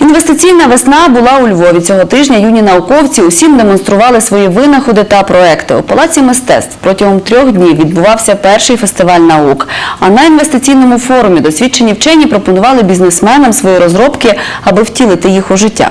Інвестиційна весна була у Львові. Цього тижня юні науковці усім демонстрували свої винаходи та проекти. У Палаці мистецтв протягом трьох днів відбувався перший фестиваль наук. А на інвестиційному форумі досвідчені вчені пропонували бізнесменам свої розробки, аби втілити їх у життя.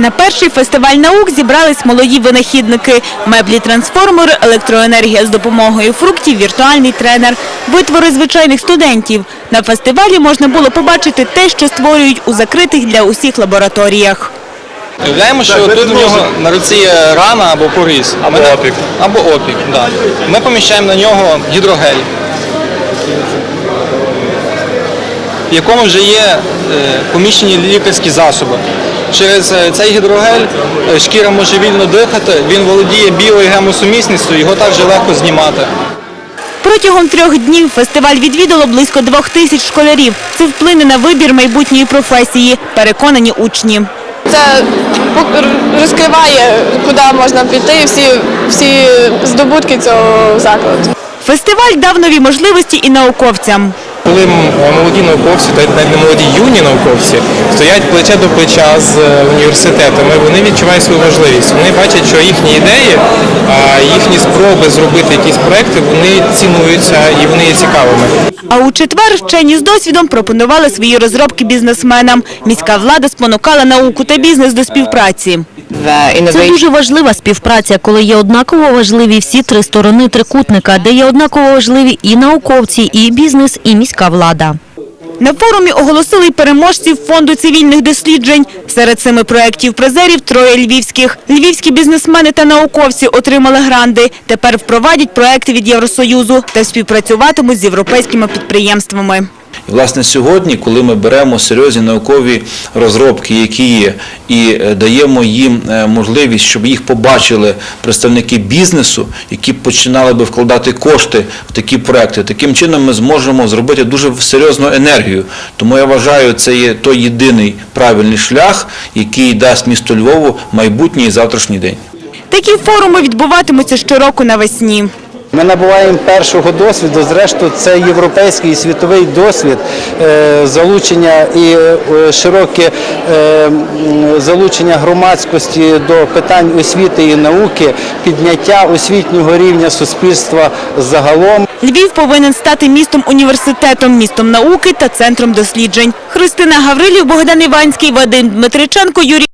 На перший фестиваль наук зібрались молоді винахідники. Меблі трансформери, електроенергія з допомогою фруктів, віртуальний тренер, витвори звичайних студентів. На фестивалі можна було побачити те, що створюють у закритих для усіх лабораторіях. Уявляємо, що тут у нього на руці є рана або поріз. Або опік. Або опік, да. Ми поміщаємо на нього гідрогель, в якому вже є е, поміщені лікарські засоби. Через е, цей гідрогель е, шкіра може вільно дихати, він володіє і гемосумісністю, його також легко знімати. Протягом трьох днів фестиваль відвідало близько двох тисяч школярів. Це вплине на вибір майбутньої професії, переконані учні. Це розкриває, куди можна піти, всі, всі здобутки цього закладу. Фестиваль дав нові можливості і науковцям. Коли молоді науковці, та навіть не молоді юні науковці, стоять плече до плеча з е, університетами, вони відчувають свою важливість. Вони бачать, що їхні ідеї, їхні спроби зробити якісь проекти, вони цінуються і вони є цікавими. А у четвер вчені з досвідом пропонували свої розробки бізнесменам. Міська влада спонукала науку та бізнес до співпраці. Це дуже важлива співпраця, коли є однаково важливі всі три сторони трикутника, де є однаково важливі і науковці, і бізнес, і міська влада. На форумі оголосили й переможців фонду цивільних досліджень. Серед семи проєктів призерів троє львівських. Львівські бізнесмени та науковці отримали гранди. Тепер впровадять проекти від Євросоюзу та співпрацюватимуть з європейськими підприємствами. І, Власне, сьогодні, коли ми беремо серйозні наукові розробки, які є, і е, даємо їм е, можливість, щоб їх побачили представники бізнесу, які починали би вкладати кошти в такі проекти, таким чином ми зможемо зробити дуже серйозну енергію. Тому я вважаю, це є той єдиний правильний шлях, який дасть місту Львову майбутній і завтрашній день. Такі форуми відбуватимуться щороку навесні. Ми набуваємо першого досвіду. Зрештою, це європейський і світовий досвід е, залучення і е, широке е, залучення громадськості до питань освіти і науки, підняття освітнього рівня суспільства загалом. Львів повинен стати містом університетом, містом науки та центром досліджень. Христина Гаврилів, Богдан Іванський, Вадим Дмитриченко, Юрій